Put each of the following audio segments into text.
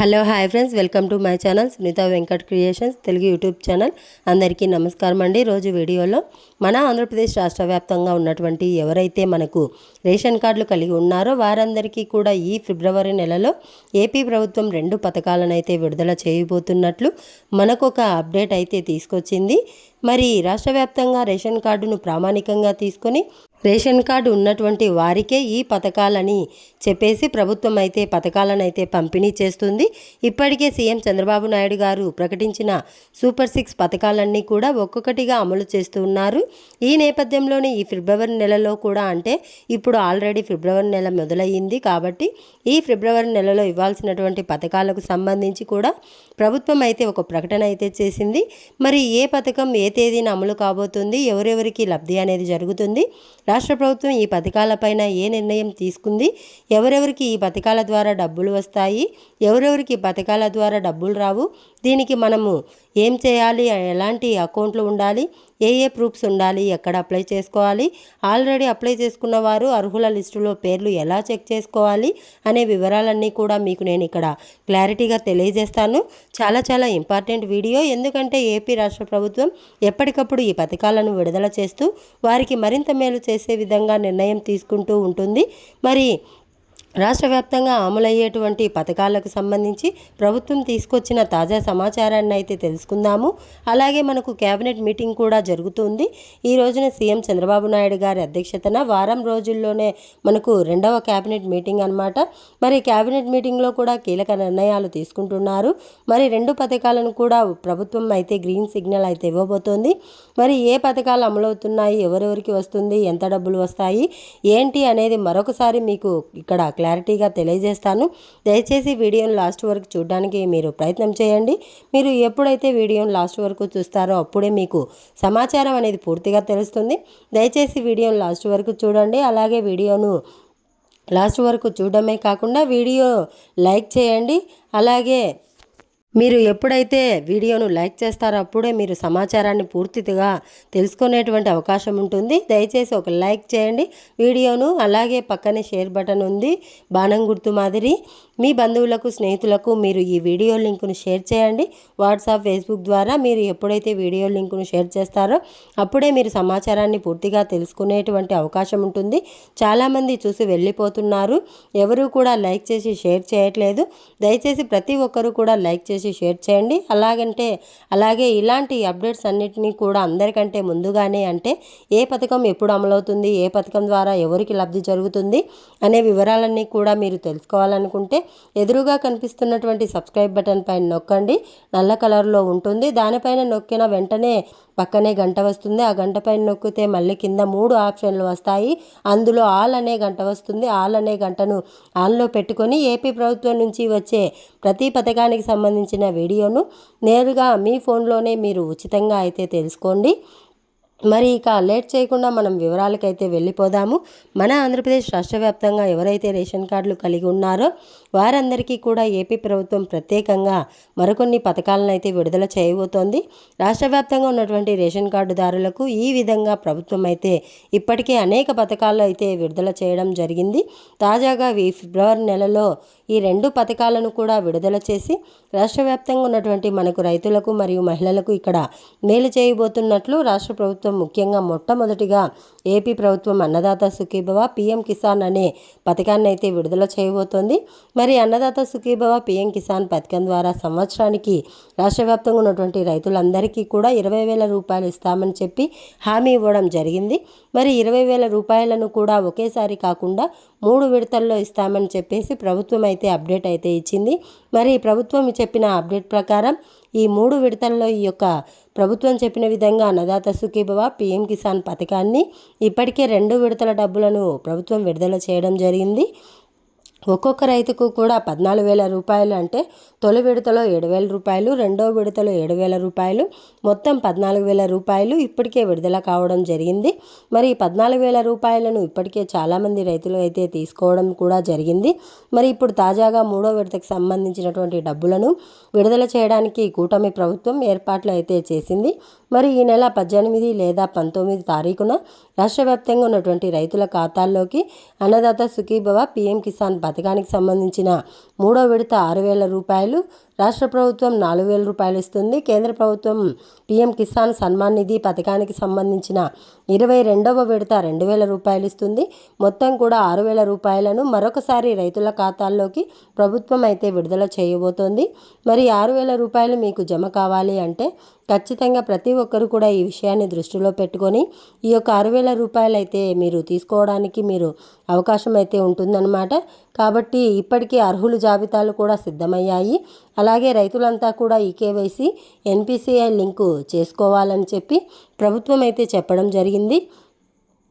Hello hi friends. Welcome to my channel Sunitha Venkat creations Telugu YouTube channel. అందరికీ నమస్కారం అండి. రోజు వీడియోలో మన ఆంధ్రప్రదేశ్ రాష్ట్ర వ్యాప్తంగా ఉన్నటువంటి ఎవరైతే మనకు రేషన్ కార్డులు కలిగి ఉన్నారో వారందరికీ కూడా ఈ ఫిబ్రవరి నెలలో ఏపీ ప్రభుత్వం రెండు పథకాలను అయితే విడుదల చేయబోతున్నట్లు మనకు ఒక అప్డేట్ అయితే తీసుకొచ్చింది. మరి రాష్ట్ర వ్యాప్తంగా రేషన్ కార్డును ప్రామాణికంగా తీసుకొని రేషన్ కార్డు ఉన్నటువంటి వారికే ఈ పథకాలని చెప్పేసి ప్రభుత్వం అయితే పథకాలను అయితే పంపిణీ చేస్తుంది. ఇప్పటికే సీఎం చంద్రబాబు నాయుడు గారు ప్రకటించిన సూపర్ సిక్స్ పథకాలన్నీ కూడా ఒక్కొక్కటిగా అమలు చేస్తూ ఉన్నారు. ఈ నేపథ్యంలోనే ఈ ఫిబ్రవరి నెలలో కూడా అంటే ఇప్పుడు ఆల్రెడీ ఫిబ్రవరి నెల మొదలయ్యింది కాబట్టి ఈ ఫిబ్రవరి నెలలో ఇవ్వాల్సినటువంటి పథకాలకు సంబంధించి కూడా ప్రభుత్వం అయితే ఒక ప్రకటన అయితే చేసింది. మరి ఏ పథకం ఏ తేదీన అమలు కాబోతుంది ఎవరెవరికి లబ్ధి అనేది జరుగుతుంది రాష్ట్ర ప్రభుత్వం ఈ పథకాలపైన ఏ నిర్ణయం తీసుకుంది ఎవరెవరికి ఈ పథకాల ద్వారా డబ్బులు వస్తాయి ఎవరెవరికి పథకాల ద్వారా డబ్బులు రావు దీనికి మనము ఏం చేయాలి ఎలాంటి అకౌంట్లు ఉండాలి ఏ ఏ ప్రూఫ్స్ ఉండాలి ఎక్కడ అప్లై చేసుకోవాలి ఆల్రెడీ అప్లై చేసుకున్న వారు అర్హుల లిస్టులో పేర్లు ఎలా చెక్ చేసుకోవాలి అనే వివరాలన్నీ కూడా మీకు నేను ఇక్కడ క్లారిటీగా తెలియజేస్తాను. చాలా చాలా ఇంపార్టెంట్ వీడియో. ఎందుకంటే ఏపీ రాష్ట్ర ప్రభుత్వం ఎప్పటికప్పుడు ఈ పథకాలను విడుదల చేస్తూ వారికి మరింత మేలు చేసే విధంగా నిర్ణయం తీసుకుంటూ ఉంటుంది. మరి రాష్ట్ర వ్యాప్తంగా అమలయ్యేటువంటి పథకాలకు సంబంధించి ప్రభుత్వం తీసుకొచ్చిన తాజా సమాచారాన్ని అయితే తెలుసుకుందాము. అలాగే మనకు కేబినెట్ మీటింగ్ కూడా జరుగుతుంది. ఈ రోజున సీఎం చంద్రబాబు నాయుడు గారి అధ్యక్షతన వారం రోజుల్లోనే మనకు రెండవ కేబినెట్ మీటింగ్ అనమాట మరి కేబినెట్ మీటింగ్లో కూడా కీలక నిర్ణయాలు తీసుకుంటున్నారు. మరి రెండు పథకాలను కూడా ప్రభుత్వం అయితే గ్రీన్ సిగ్నల్ అయితే ఇవ్వబోతోంది. మరి ఏ పథకాలు అమలవుతున్నాయి? ఎవరెవరికి వస్తుంది? ఎంత డబ్బులు వస్తాయి? ఏంటి అనేది మరొకసారి మీకు ఇక్కడ క్లారిటీగా తెలియజేస్తాను. దయచేసి వీడియోను లాస్ట్ వరకు చూడడానికి మీరు ప్రయత్నం చేయండి. మీరు ఎప్పుడైతే వీడియోను లాస్ట్ వరకు చూస్తారో అప్పుడే మీకు సమాచారం అనేది పూర్తిగా తెలుస్తుంది. దయచేసి వీడియోను లాస్ట్ వరకు చూడండి. అలాగే వీడియోను లాస్ట్ వరకు చూడడమే కాకుండా వీడియో లైక్ చేయండి. అలాగే మీరు ఎప్పుడైతే వీడియోను లైక్ చేస్తారో అప్పుడే మీరు సమాచారాన్ని పూర్తిగా తెలుసుకునేటువంటి అవకాశం ఉంటుంది. దయచేసి ఒక లైక్ చేయండి. వీడియోను అలాగే పక్కనే షేర్ బటన్ ఉంది. బాణం గుర్తు మాదిరి. మీ బంధువులకు స్నేహితులకు మీరు ఈ వీడియో లింకును షేర్ చేయండి. వాట్సాప్ ఫేస్బుక్ ద్వారా మీరు ఎప్పుడైతే వీడియో లింకును షేర్ చేస్తారో అప్పుడే మీరు సమాచారాన్ని పూర్తిగా తెలుసుకునేటువంటి అవకాశం ఉంటుంది. చాలామంది చూసి వెళ్ళిపోతున్నారు. ఎవరు కూడా లైక్ చేసి షేర్ చేయట్లేదు. దయచేసి ప్రతి ఒక్కరూ కూడా లైక్ చేసి షేర్ చేయండి. అలాగంటే అలాగే ఇలాంటి అప్డేట్స్ అన్నిటినీ కూడా అందరికంటే ముందుగానే అంటే ఏ పథకం ఎప్పుడు అమలవుతుంది ఏ పథకం ద్వారా ఎవరికి లబ్ధి జరుగుతుంది అనే వివరాలన్నీ కూడా మీరు తెలుసుకోవాలనుకుంటే ఎదురుగా కనిపిస్తున్నటువంటి సబ్స్క్రైబ్ బటన్ పైన నొక్కండి. నల్ల కలర్లో ఉంటుంది. దానిపైన నొక్కిన వెంటనే పక్కనే గంట వస్తుంది. ఆ గంట పైన నొక్కితే మళ్ళీ కింద మూడు ఆప్షన్లు వస్తాయి. అందులో ఆల్ అనే గంట వస్తుంది. ఆల్ అనే గంటను ఆన్లో పెట్టుకొని ఏపీ ప్రభుత్వం నుంచి వచ్చే ప్రతి పథకానికి సంబంధించిన వీడియోను నేరుగా మీ ఫోన్లోనే మీరు ఉచితంగా అయితే తెలుసుకోండి. మరి ఇక లేట్ చేయకుండా మనం వివరాలకైతే వెళ్ళిపోదాము. మన ఆంధ్రప్రదేశ్ రాష్ట్ర వ్యాప్తంగా ఎవరైతే రేషన్ కార్డులు కలిగి ఉన్నారో వారందరికీ కూడా ఏపీ ప్రభుత్వం ప్రత్యేకంగా మరికొన్ని పథకాలను అయితే విడుదల చేయబోతోంది. రాష్ట్ర వ్యాప్తంగా ఉన్నటువంటి రేషన్ కార్డుదారులకు ఈ విధంగా ప్రభుత్వం అయితే ఇప్పటికే అనేక పథకాలు అయితే విడుదల చేయడం జరిగింది. తాజాగా ఈ ఫిబ్రవరి నెలలో ఈ రెండు పథకాలను కూడా విడుదల చేసి రాష్ట్ర వ్యాప్తంగా ఉన్నటువంటి మనకు రైతులకు మరియు మహిళలకు ఇక్కడ మేలు చేయబోతున్నట్లు రాష్ట్ర ప్రభుత్వం ప్రభుత్వం ముఖ్యంగా మొట్టమొదటిగా ఏపీ ప్రభుత్వం అన్నదాత సుఖీభవ పీఎం కిసాన్ అనే పథకాన్ని అయితే విడుదల చేయబోతోంది. మరి అన్నదాత సుఖీభవ పీఎం కిసాన్ పథకం ద్వారా సంవత్సరానికి రాష్ట్ర వ్యాప్తంగా ఉన్నటువంటి రైతులందరికీ కూడా ఇరవై వేల రూపాయలు ఇస్తామని చెప్పి హామీ ఇవ్వడం జరిగింది. మరి ఇరవై వేల రూపాయలను కూడా ఒకేసారి కాకుండా మూడు విడతల్లో ఇస్తామని చెప్పేసి ప్రభుత్వం అయితే అప్డేట్ అయితే ఇచ్చింది. మరి ప్రభుత్వం చెప్పిన అప్డేట్ ప్రకారం ఈ మూడు విడతల్లో ఈ యొక్క ప్రభుత్వం చెప్పిన విధంగా అన్నదాత సుఖీభవ పిఎం కిసాన్ పథకాన్ని ఇప్పటికే రెండు విడతల డబ్బులను ప్రభుత్వం విడుదల చేయడం జరిగింది. ఒక్కొక్క రైతుకు కూడా పద్నాలుగు వేల రూపాయలు అంటే తొలి విడతలో ఏడు వేల రూపాయలు రెండో విడతలో ఏడు వేల రూపాయలు మొత్తం పద్నాలుగు వేల రూపాయలు ఇప్పటికే విడుదల కావడం జరిగింది. మరి పద్నాలుగు వేల రూపాయలను ఇప్పటికే చాలామంది రైతులు అయితే తీసుకోవడం కూడా జరిగింది. మరి ఇప్పుడు తాజాగా మూడో విడతకు సంబంధించినటువంటి డబ్బులను విడుదల చేయడానికి కూటమి ప్రభుత్వం ఏర్పాట్లు అయితే చేసింది. మరి ఈ నెల పద్దెనిమిది లేదా పంతొమ్మిది తారీఖున రాష్ట్ర వ్యాప్తంగా ఉన్నటువంటి రైతుల ఖాతాల్లోకి అన్నదాత సుఖీభవ పీఎం కిసాన్ పథకానికి సంబంధించిన మూడో విడత ఆరు వేల రూపాయలు రాష్ట్ర ప్రభుత్వం నాలుగు వేల రూపాయలు ఇస్తుంది. కేంద్ర ప్రభుత్వం పీఎం కిసాన్ సన్మాన్ నిధి పథకానికి సంబంధించిన ఇరవై రెండవ విడత రెండు వేల రూపాయలు ఇస్తుంది. మొత్తం కూడా ఆరు వేల రూపాయలను మరొకసారి రైతుల ఖాతాల్లోకి ప్రభుత్వం అయితే విడుదల చేయబోతోంది. మరి ఆరు వేల రూపాయలు మీకు జమ కావాలి అంటే ఖచ్చితంగా ప్రతి ఒక్కరు కూడా ఈ విషయాన్ని దృష్టిలో పెట్టుకొని ఈ యొక్క ఆరు వేల రూపాయలు అయితే మీరు తీసుకోవడానికి మీరు అవకాశం అయితే ఉంటుందన్నమాట. కాబట్టి ఇప్పటికీ అర్హుల జాబితాలు కూడా సిద్ధమయ్యాయి. అలాగే రైతులంతా కూడా ఈ కేవైసీ ఎన్పిసిఐ లింకు చేసుకోవాలని చెప్పి ప్రభుత్వం అయితే చెప్పడం జరిగింది.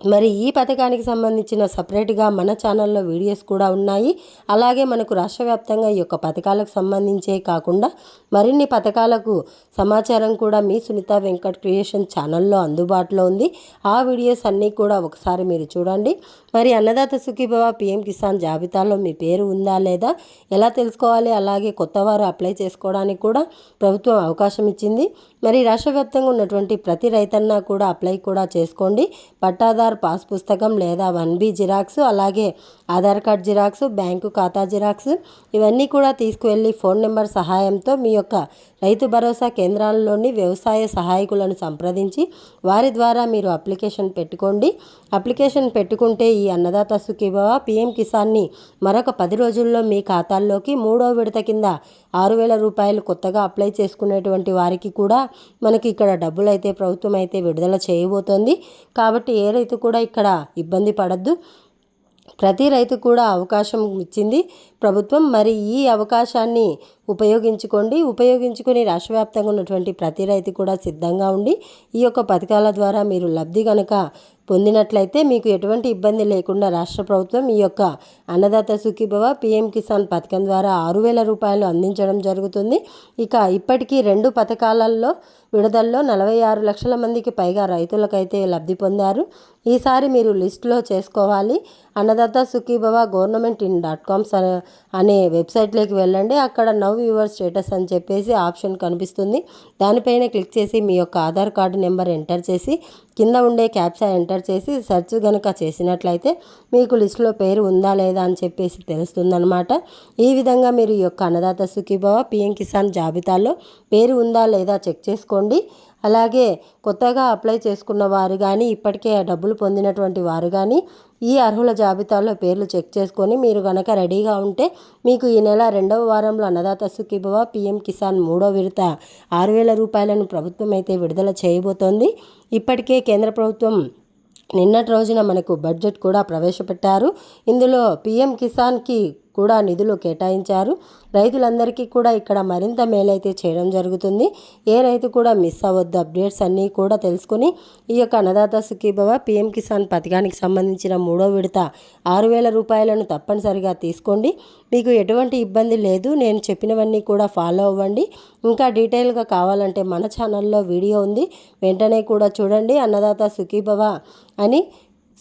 మరి ఈ పథకానికి సంబంధించిన సపరేట్గా మన ఛానల్లో వీడియోస్ కూడా ఉన్నాయి. అలాగే మనకు రాష్ట్ర వ్యాప్తంగా ఈ యొక్క పథకాలకు సంబంధించే కాకుండా మరిన్ని పథకాలకు సమాచారం కూడా మీ సునీత వెంకట్ క్రియేషన్ ఛానల్లో అందుబాటులో ఉంది. ఆ వీడియోస్ అన్నీ కూడా ఒకసారి మీరు చూడండి. మరి అన్నదాత సుఖీభవ పిఎం కిసాన్ జాబితాలో మీ పేరు ఉందా లేదా ఎలా తెలుసుకోవాలి అలాగే కొత్త వారు అప్లై చేసుకోవడానికి కూడా ప్రభుత్వం అవకాశం ఇచ్చింది. మరి రాష్ట్ర వ్యాప్తంగా ఉన్నటువంటి ప్రతి రైతన్న కూడా అప్లై కూడా చేసుకోండి. పట్టాదార్ పాస్ పుస్తకం లేదా వన్ బి జిరాక్స్ అలాగే ఆధార్ కార్డ్ జిరాక్స్ బ్యాంకు ఖాతా జిరాక్స్ ఇవన్నీ కూడా తీసుకువెళ్ళి ఫోన్ నెంబర్ సహాయంతో మీ యొక్క రైతు భరోసా కేంద్రాల్లోని వ్యవసాయ సహాయకులను సంప్రదించి వారి ద్వారా మీరు అప్లికేషన్ పెట్టుకోండి. అప్లికేషన్ పెట్టుకుంటే ఈ అన్నదాత సుఖీభవ. పిఎం కిసాన్ని మరొక పది రోజుల్లో మీ ఖాతాల్లోకి మూడో విడత కింద ఆరు వేల రూపాయలు కొత్తగా అప్లై చేసుకునేటువంటి వారికి కూడా మనకి ఇక్కడ డబ్బులు అయితే ప్రభుత్వం అయితే విడుదల చేయబోతోంది. కాబట్టి ఏ రైతు కూడా ఇక్కడ ఇబ్బంది పడద్దు. ప్రతి రైతు కూడా అవకాశం ఇచ్చింది. ప్రభుత్వం మరి ఈ అవకాశాన్ని ఉపయోగించుకోండి. ఉపయోగించుకొని రాష్ట్ర వ్యాప్తంగా ఉన్నటువంటి ప్రతి రైతు కూడా సిద్ధంగా ఉండి ఈ యొక్క పథకాల ద్వారా మీరు లబ్ధి కనుక పొందినట్లయితే మీకు ఎటువంటి ఇబ్బంది లేకుండా రాష్ట్ర ప్రభుత్వం ఈ యొక్క అన్నదాత సుఖీభవ పిఎం కిసాన్ పథకం ద్వారా ఆరు వేల రూపాయలు అందించడం జరుగుతుంది. ఇక ఇప్పటికీ రెండు పథకాలలో విడుదలలో నలభై ఆరు లక్షల మందికి పైగా రైతులకైతే లబ్ధి పొందారు. ఈసారి మీరు లిస్టులో చేసుకోవాలి. Annadata Sukhibhava government in dot coms అనే వెబ్సైట్లోకి వెళ్ళండి. అక్కడ నవ్ యువర్ స్టేటస్ అని చెప్పేసి ఆప్షన్ కనిపిస్తుంది. దానిపైన క్లిక్ చేసి మీ యొక్క ఆధార్ కార్డు నెంబర్ ఎంటర్ చేసి కింద ఉండే క్యాప్చా ఎంటర్ చేసి సెర్చ్ కనుక చేసినట్లయితే మీకు లిస్టులో పేరు ఉందా లేదా అని చెప్పేసి తెలుస్తుందనమాట ఈ విధంగా మీరు ఈ యొక్క అన్నదాత సుఖీభవ పిఎం కిసాన్ జాబితాలో పేరు ఉందా లేదా చెక్ చేసుకోండి. అలాగే కొత్తగా అప్లై చేసుకున్న వారు కానీ ఇప్పటికే డబ్బులు పొందినటువంటి వారు కానీ ఈ అర్హుల జాబితాలో పేర్లు చెక్ చేసుకొని మీరు కనుక రెడీగా ఉంటే మీకు ఈ నెల రెండవ వారంలో అన్నదాత సుఖీభవ పిఎం కిసాన్ మూడో విడత ఆరు వేల రూపాయలను ప్రభుత్వం అయితే విడుదల చేయబోతోంది. ఇప్పటికే కేంద్ర ప్రభుత్వం నిన్నటి రోజున మనకు బడ్జెట్ కూడా ప్రవేశపెట్టారు. ఇందులో పిఎం కిసాన్కి కూడా నిధులు కేటాయించారు. రైతులందరికీ కూడా ఇక్కడ మరింత మేలైతే చేయడం జరుగుతుంది. ఏ రైతు కూడా మిస్ అవ్వద్దు. అప్డేట్స్ అన్నీ కూడా తెలుసుకుని ఈ యొక్క అన్నదాత సుఖీభవ పిఎం కిసాన్ పథకానికి సంబంధించిన మూడో విడత ఆరు వేల రూపాయలను తప్పనిసరిగా తీసుకోండి. మీకు ఎటువంటి ఇబ్బంది లేదు. నేను చెప్పినవన్నీ కూడా ఫాలో అవ్వండి. ఇంకా డీటెయిల్గా కావాలంటే మన ఛానల్లో వీడియో ఉంది. వెంటనే కూడా చూడండి. అన్నదాత సుఖీభవ అని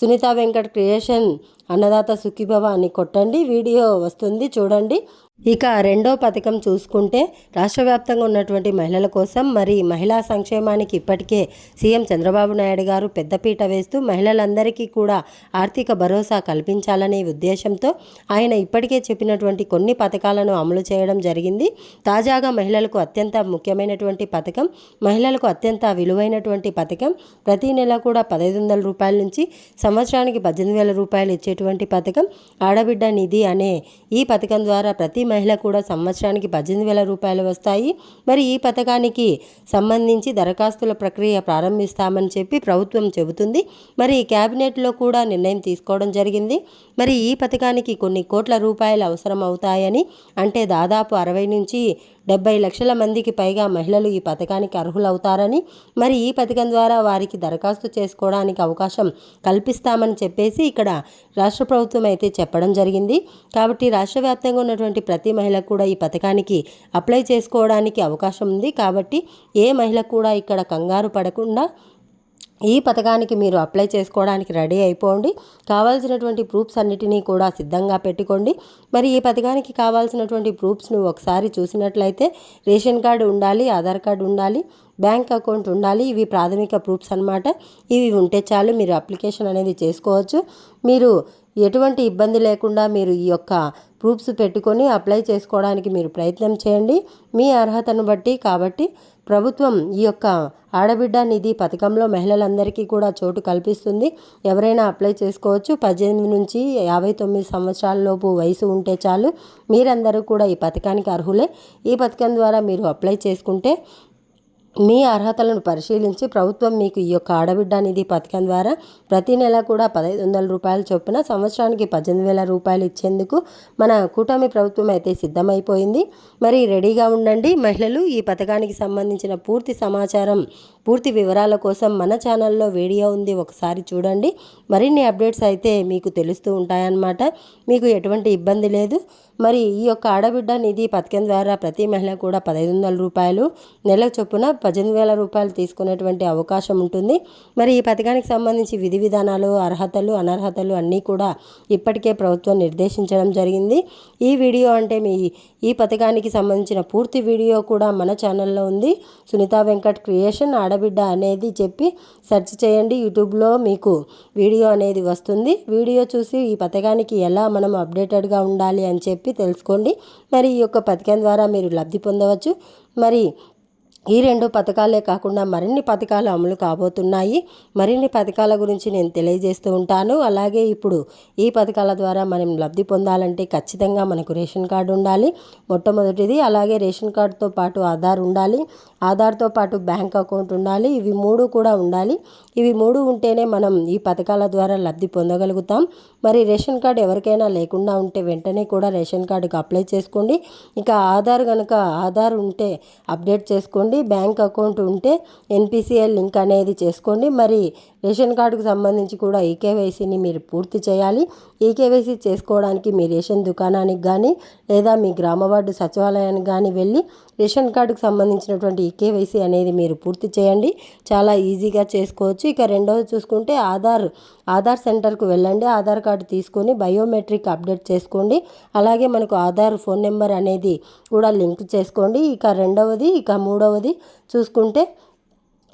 సునీత వెంకట్ క్రియేషన్ అన్నదాత సుఖీభవ అని కొట్టండి. వీడియో వస్తుంది చూడండి. ఇక రెండో పథకం చూసుకుంటే రాష్ట్ర వ్యాప్తంగా ఉన్నటువంటి మహిళల కోసం మరి మహిళా సంక్షేమానికి ఇప్పటికే సీఎం చంద్రబాబు నాయుడు గారు పెద్దపీట వేస్తూ మహిళలందరికీ కూడా ఆర్థిక భరోసా కల్పించాలనే ఉద్దేశంతో ఆయన ఇప్పటికే చెప్పినటువంటి కొన్ని పథకాలను అమలు చేయడం జరిగింది. తాజాగా మహిళలకు అత్యంత ముఖ్యమైనటువంటి పథకం మహిళలకు అత్యంత విలువైనటువంటి పథకం ప్రతి నెల కూడా పదహైదు వందల రూపాయల నుంచి సంవత్సరానికి పద్దెనిమిది వేల రూపాయలు ఇచ్చేటువంటి పథకం ఆడబిడ్డ నిధి అనే ఈ పథకం ద్వారా ప్రతి మహిళ కూడా సంవత్సరానికి పద్దెనిమిది వేల రూపాయలు వస్తాయి. మరి ఈ పథకానికి సంబంధించి దరఖాస్తుల ప్రక్రియ ప్రారంభిస్తామని చెప్పి ప్రభుత్వం చెబుతుంది. మరి క్యాబినెట్లో కూడా నిర్ణయం తీసుకోవడం జరిగింది. మరి ఈ పథకానికి కొన్ని కోట్ల రూపాయలు అవసరం అవుతాయని అంటే దాదాపు అరవై నుంచి డెబ్బై లక్షల మందికి పైగా మహిళలు ఈ పథకానికి అర్హులవుతారని మరి ఈ పథకం ద్వారా వారికి దరఖాస్తు చేసుకోవడానికి అవకాశం కల్పిస్తామని చెప్పేసి ఇక్కడ రాష్ట్ర ప్రభుత్వం అయితే చెప్పడం జరిగింది. కాబట్టి రాష్ట్ర వ్యాప్తంగా ఉన్నటువంటి ప్రతి మహిళ కూడా ఈ పథకానికి అప్లై చేసుకోవడానికి అవకాశం ఉంది. కాబట్టి ఏ మహిళ కూడా ఇక్కడ కంగారు పడకుండా ఈ పథకానికి మీరు అప్లై చేసుకోవడానికి రెడీ అయిపోండి. కావాల్సినటువంటి ప్రూఫ్స్ అన్నిటినీ కూడా సిద్ధంగా పెట్టుకోండి. మరి ఈ పథకానికి కావాల్సినటువంటి ప్రూఫ్స్ను ఒకసారి చూసినట్లయితే రేషన్ కార్డు ఉండాలి ఆధార్ కార్డు ఉండాలి బ్యాంక్ అకౌంట్ ఉండాలి ఇవి ప్రాథమిక ప్రూఫ్స్ అనమాట ఇవి ఉంటే చాలు మీరు అప్లికేషన్ అనేది చేసుకోవచ్చు. మీరు ఎటువంటి ఇబ్బంది లేకుండా మీరు ఈ యొక్క ప్రూఫ్స్ పెట్టుకొని అప్లై చేసుకోవడానికి మీరు ప్రయత్నం చేయండి. మీ అర్హతను బట్టి కాబట్టి ప్రభుత్వం ఈ యొక్క ఆడబిడ్డ నిధి పథకంలో మహిళలందరికీ కూడా చోటు కల్పిస్తుంది. ఎవరైనా అప్లై చేసుకోవచ్చు. పద్దెనిమిది నుంచి యాభై తొమ్మిది సంవత్సరాల లోపు వయసు ఉంటే చాలు. మీరందరూ కూడా ఈ పథకానికి అర్హులే. ఈ పథకం ద్వారా మీరు అప్లై చేసుకుంటే మీ అర్హతలను పరిశీలించి ప్రభుత్వం మీకు ఈ యొక్క ఆడబిడ్డ నిధి పథకం ద్వారా ప్రతి నెల కూడా పదహైదు వందల రూపాయలు చొప్పున సంవత్సరానికి పద్దెనిమిది వేల రూపాయలు ఇచ్చేందుకు మన కూటమి ప్రభుత్వం అయితే సిద్ధమైపోయింది. మరి రెడీగా ఉండండి. మహిళలు ఈ పథకానికి సంబంధించిన పూర్తి సమాచారం పూర్తి వివరాల కోసం మన ఛానల్లో వీడియో ఉంది. ఒకసారి చూడండి. మరిన్ని అప్డేట్స్ అయితే మీకు తెలుస్తూ ఉంటాయన్నమాట. మీకు ఎటువంటి ఇబ్బంది లేదు. మరి ఈ యొక్క ఆడబిడ్డ నిధి పథకం ద్వారా ప్రతి మహిళ కూడా పదహైదు వందల రూపాయలు నెల చొప్పున పద్దెనిమిది వేల రూపాయలు తీసుకునేటువంటి అవకాశం ఉంటుంది. మరి ఈ పథకానికి సంబంధించి విధి విధానాలు అర్హతలు అనర్హతలు అన్నీ కూడా ఇప్పటికే ప్రభుత్వం నిర్దేశించడం జరిగింది. ఈ వీడియో అంటే మీ ఈ పథకానికి సంబంధించిన పూర్తి వీడియో కూడా మన ఛానల్లో ఉంది. సునీత వెంకట్ క్రియేషన్ ఆడబిడ్డ అనేది చెప్పి సెర్చ్ చేయండి. యూట్యూబ్లో మీకు వీడియో అనేది వస్తుంది. వీడియో చూసి ఈ పథకానికి ఎలా మనం అప్డేటెడ్గా ఉండాలి అని చెప్పి తెలుసుకోండి. మరి ఈ యొక్క పథకం ద్వారా మీరు లబ్ధి పొందవచ్చు. మరి ఈ రెండు పథకాలే కాకుండా మరిన్ని పథకాలు అమలు కాబోతున్నాయి. మరిన్ని పథకాల గురించి నేను తెలియజేస్తూ ఉంటాను. అలాగే ఇప్పుడు ఈ పథకాల ద్వారా మనం లబ్ధి పొందాలంటే ఖచ్చితంగా మనకు రేషన్ కార్డు ఉండాలి మొట్టమొదటిది. అలాగే రేషన్ కార్డుతో పాటు ఆధార్ ఉండాలి ఆధార్తో పాటు బ్యాంక్ అకౌంట్ ఉండాలి. ఇవి మూడు కూడా ఉండాలి. ఇవి మూడు ఉంటేనే మనం ఈ పథకాల ద్వారా లబ్ధి పొందగలుగుతాం. మరి రేషన్ కార్డు ఎవరికైనా లేకుండా ఉంటే వెంటనే కూడా రేషన్ కార్డుకి అప్లై చేసుకోండి. ఇక ఆధార్ కనుక ఆధార్ ఉంటే అప్డేట్ చేసుకోండి. చేసుకోండి బ్యాంక్ అకౌంట్ ఉంటే ఎన్పిసిఐ లింక్ అనేది చేసుకోండి. మరి రేషన్ కార్డుకు సంబంధించి కూడా ఈకేవైసీని మీరు పూర్తి చేయాలి. ఈకేవైసీ చేసుకోవడానికి మీ రేషన్ దుకాణానికి కానీ లేదా మీ గ్రామ వార్డు సచివాలయానికి కానీ వెళ్ళి రేషన్ కార్డుకు సంబంధించినటువంటి ఈకేవైసీ అనేది మీరు పూర్తి చేయండి. చాలా ఈజీగా చేసుకోవచ్చు. ఇక రెండవది చూసుకుంటే ఆధార్ ఆధార్ సెంటర్కు వెళ్ళండి. ఆధార్ కార్డు తీసుకొని బయోమెట్రిక్ అప్డేట్ చేసుకోండి. అలాగే మనకు ఆధార్ ఫోన్ నెంబర్ అనేది కూడా లింక్ చేసుకోండి. ఇక రెండవది ఇక మూడవది చూసుకుంటే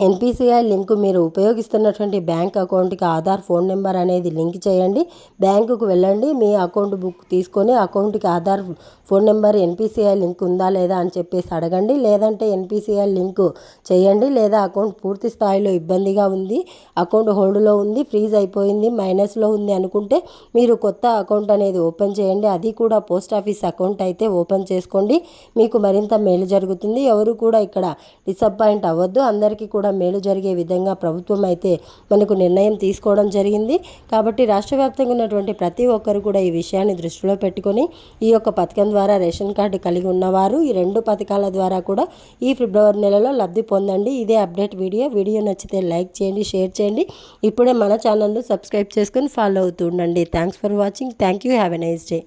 ఎన్పిసిఐ లింక్ మీరు ఉపయోగిస్తున్నటువంటి బ్యాంక్ అకౌంట్కి ఆధార్ ఫోన్ నెంబర్ అనేది లింక్ చేయండి. బ్యాంకుకు వెళ్ళండి. మీ అకౌంట్ బుక్ తీసుకొని అకౌంట్కి Aadhaar phone number NPCI link ఉందా లేదా అని చెప్పేసి అడగండి. లేదంటే ఎన్పిసిఐ లింక్ చేయండి. లేదా అకౌంట్ పూర్తి స్థాయిలో ఇబ్బందిగా ఉంది. అకౌంట్ హోల్డ్లో ఉంది. ఫ్రీజ్ అయిపోయింది. మైనస్లో ఉంది అనుకుంటే మీరు కొత్త అకౌంట్ అనేది ఓపెన్ చేయండి. అది కూడా పోస్ట్ ఆఫీస్ అకౌంట్ అయితే ఓపెన్ చేసుకోండి. మీకు మరింత మేలు జరుగుతుంది. ఎవరు కూడా ఇక్కడ డిసప్పాయింట్ అవ్వద్దు. అందరికీ కూడా మేలు జరిగే విధంగా ప్రభుత్వం అయితే మనకు నిర్ణయం తీసుకోవడం జరిగింది. కాబట్టి రాష్ట్ర వ్యాప్తంగా ఉన్నటువంటి ప్రతి ఒక్కరు కూడా ఈ విషయాన్ని దృష్టిలో పెట్టుకొని ఈ యొక్క పథకం ద్వారా రేషన్ కార్డు కలిగి ఉన్నవారు ఈ రెండు పథకాల ద్వారా కూడా ఈ ఫిబ్రవరి నెలలో లబ్ధి పొందండి. ఇదే అప్డేట్ వీడియో. వీడియో నచ్చితే లైక్ చేయండి షేర్ చేయండి. ఇప్పుడే మన ఛానల్ను సబ్స్క్రైబ్ చేసుకొని ఫాలో అవుతూ ఉండండి. Thanks for watching. Thank you. Have a nice day.